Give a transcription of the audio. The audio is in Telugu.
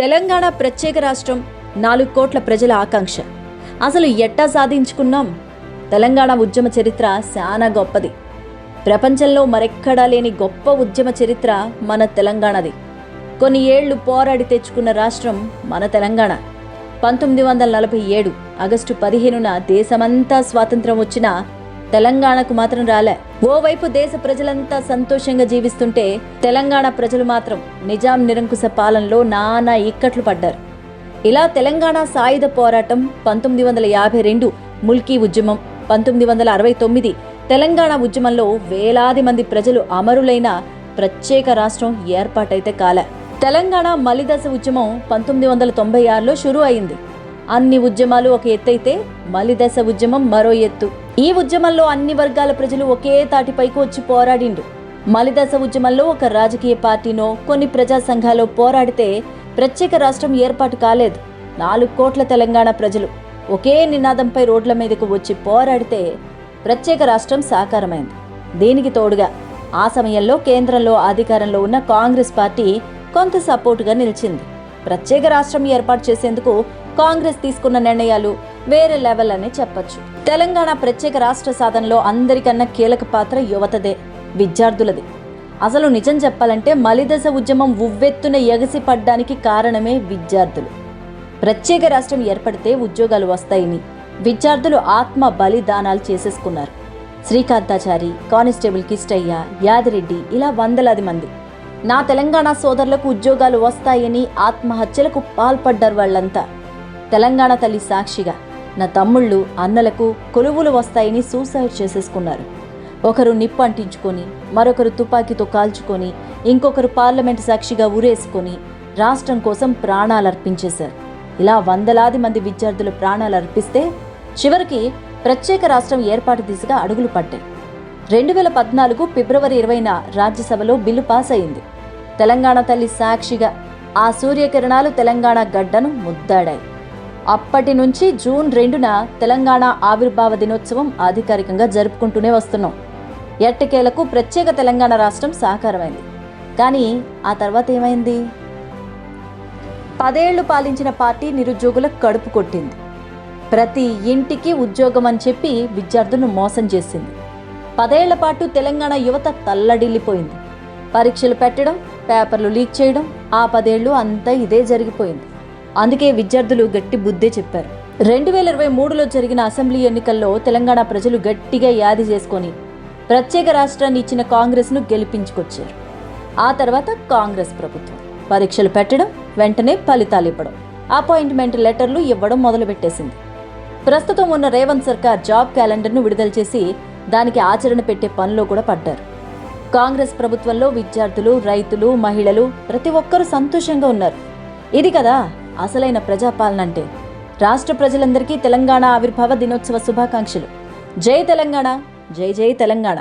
తెలంగాణ ప్రత్యేక రాష్ట్రం నాలుగు కోట్ల ప్రజల ఆకాంక్ష. అసలు ఎట్టా సాధించుకున్నాం? తెలంగాణ ఉద్యమ చరిత్ర చాలా గొప్పది. ప్రపంచంలో మరెక్కడా లేని గొప్ప ఉద్యమ చరిత్ర మన తెలంగాణది. కొన్ని ఏళ్ళు పోరాడి తెచ్చుకున్న రాష్ట్రం మన తెలంగాణ. పంతొమ్మిది వందల నలభై ఏడు ఆగస్టు పదిహేనున దేశమంతా స్వాతంత్రం వచ్చినా తెలంగాణకు మాత్రం రాలే. ఓవైపు దేశ ప్రజలంతా సంతోషంగా జీవిస్తుంటే తెలంగాణ ప్రజలు మాత్రం నిజాం నిరంకుశ పాలనలో నానా ఇక్కట్లు పడ్డారు. ఇలా తెలంగాణ సాయుధ పోరాటం పంతొమ్మిది వందల యాభై రెండు ముల్కీ ఉద్యమం పంతొమ్మిది వందల అరవై తొమ్మిది తెలంగాణ ఉద్యమంలో వేలాది మంది ప్రజలు అమరులైన ప్రత్యేక రాష్ట్రం ఏర్పాటైతే కాలే. తెలంగాణ మలిదశ ఉద్యమం పంతొమ్మిది వందల తొంభై ఆరులో షురూ అయింది. అన్ని ఉద్యమాలు ఒక ఎత్తైతే మలిదశ ఉద్యమం మరో ఎత్తు. ఈ ఉద్యమంలో అన్ని వర్గాల ప్రజలు ఒకే తాటిపైకి వచ్చి పోరాడిండు మలిదశ ఉద్యమంలో ఒక రాజకీయ పార్టీనో కొన్ని ప్రజా సంఘాలు పోరాడితే ప్రత్యేక రాష్ట్రం ఏర్పాటు కాలేదు. నాలుగు కోట్ల తెలంగాణ ప్రజలు ఒకే నినాదంపై రోడ్ల మీదకు వచ్చి పోరాడితే ప్రత్యేక రాష్ట్రం సాకారమైంది. దీనికి తోడుగా ఆ సమయంలో కేంద్రంలో అధికారంలో ఉన్న కాంగ్రెస్ పార్టీ కొంత సపోర్టుగా నిలిచింది. ప్రత్యేక రాష్ట్రం ఏర్పాటు చేసేందుకు కాంగ్రెస్ తీసుకున్న నిర్ణయాలు వేరే లెవెల్ అని చెప్పొచ్చు. తెలంగాణ ప్రత్యేక రాష్ట్ర సాధనలో అందరికన్నా కీలక పాత్ర యువతదే విద్యార్థులది. అసలు నిజం చెప్పాలంటే మలిదశ ఉద్యమం ఉవ్వెత్తున ఎగసి పడ్డానికి కారణమే విద్యార్థులు. ప్రత్యేక రాష్ట్రం ఏర్పడితే ఉద్యోగాలు వస్తాయని విద్యార్థులు ఆత్మ బలిదానాలు చేసేసుకున్నారు. శ్రీకాంతాచారి కానిస్టేబుల్ కిష్టయ్య యాదిరెడ్డి ఇలా వందలాది మంది. నా తెలంగాణ సోదరులకు ఉద్యోగాలు వస్తాయని ఆత్మహత్యలకు పాల్పడ్డారు వాళ్ళంతా. తెలంగాణ తల్లి సాక్షిగా నా తమ్ముళ్ళు అన్నలకు కొలువులు వస్తాయని సూసైడ్ చేసేసుకున్నారు. ఒకరు నిప్పు అంటించుకొని మరొకరు తుపాకీతో కాల్చుకొని ఇంకొకరు పార్లమెంట్ సాక్షిగా ఉరేసుకొని రాష్ట్రం కోసం ప్రాణాలు అర్పించేశారు ఇలా వందలాది మంది విద్యార్థులు ప్రాణాలు అర్పిస్తే చివరికి ప్రత్యేక రాష్ట్రం ఏర్పాటు దిశగా అడుగులు పడ్డాయి రెండు వేల పద్నాలుగు ఫిబ్రవరి ఇరవైన రాజ్యసభలో బిల్లు పాస్ అయింది తెలంగాణ తల్లి సాక్షిగా ఆ సూర్యకిరణాలు తెలంగాణ గడ్డను ముద్దాడాయి. అప్పటి నుంచి జూన్ రెండున తెలంగాణ ఆవిర్భావ దినోత్సవం అధికారికంగా జరుపుకుంటూనే వస్తున్నాం. ఎట్టకేలకు ప్రత్యేక తెలంగాణ రాష్ట్రం సహకారమైంది కానీ ఆ తర్వాత ఏమైంది? పదేళ్ళు పాలించిన పార్టీ నిరుద్యోగులకు కడుపు కొట్టింది. ప్రతి ఇంటికి ఉద్యోగం అని చెప్పి విద్యార్థులను మోసం చేసింది. పదేళ్ళ పాటు తెలంగాణ యువత తల్లడిల్లిపోయింది. పరీక్షలు పెట్టడం పేపర్లు లీక్ చేయడం ఆ పదేళ్ళు అంతా ఇదే జరిగిపోయింది. అందుకే విద్యార్థులు గట్టి బుద్ధే చెప్పారు. రెండు వేల ఇరవై మూడులో జరిగిన అసెంబ్లీ ఎన్నికల్లో తెలంగాణ ప్రజలు గట్టిగా యాది చేసుకొని ప్రత్యేక రాష్ట్రాన్ని ఇచ్చిన కాంగ్రెస్ను గెలిపించుకొచ్చారు. ఆ తర్వాత కాంగ్రెస్ ప్రభుత్వం. పరీక్షలు పెట్టడం వెంటనే ఫలితాలు ఇవ్వడం అపాయింట్మెంట్ లెటర్లు ఇవ్వడం మొదలుపెట్టేసింది. ప్రస్తుతం ఉన్న రేవంత్ సర్కార్ జాబ్ క్యాలెండర్ను విడుదల చేసి దానికి ఆచరణ పెట్టే పనిలో కూడా పడ్డారు. కాంగ్రెస్ ప్రభుత్వంలో విద్యార్థులు రైతులు మహిళలు ప్రతి ఒక్కరూ సంతోషంగా ఉన్నారు. ఇది కదా అసలైన ప్రజాపాలన అంటే రాష్ట్ర ప్రజలందరికీ తెలంగాణ ఆవిర్భావ దినోత్సవ శుభాకాంక్షలు. జై తెలంగాణ జై జై తెలంగాణ.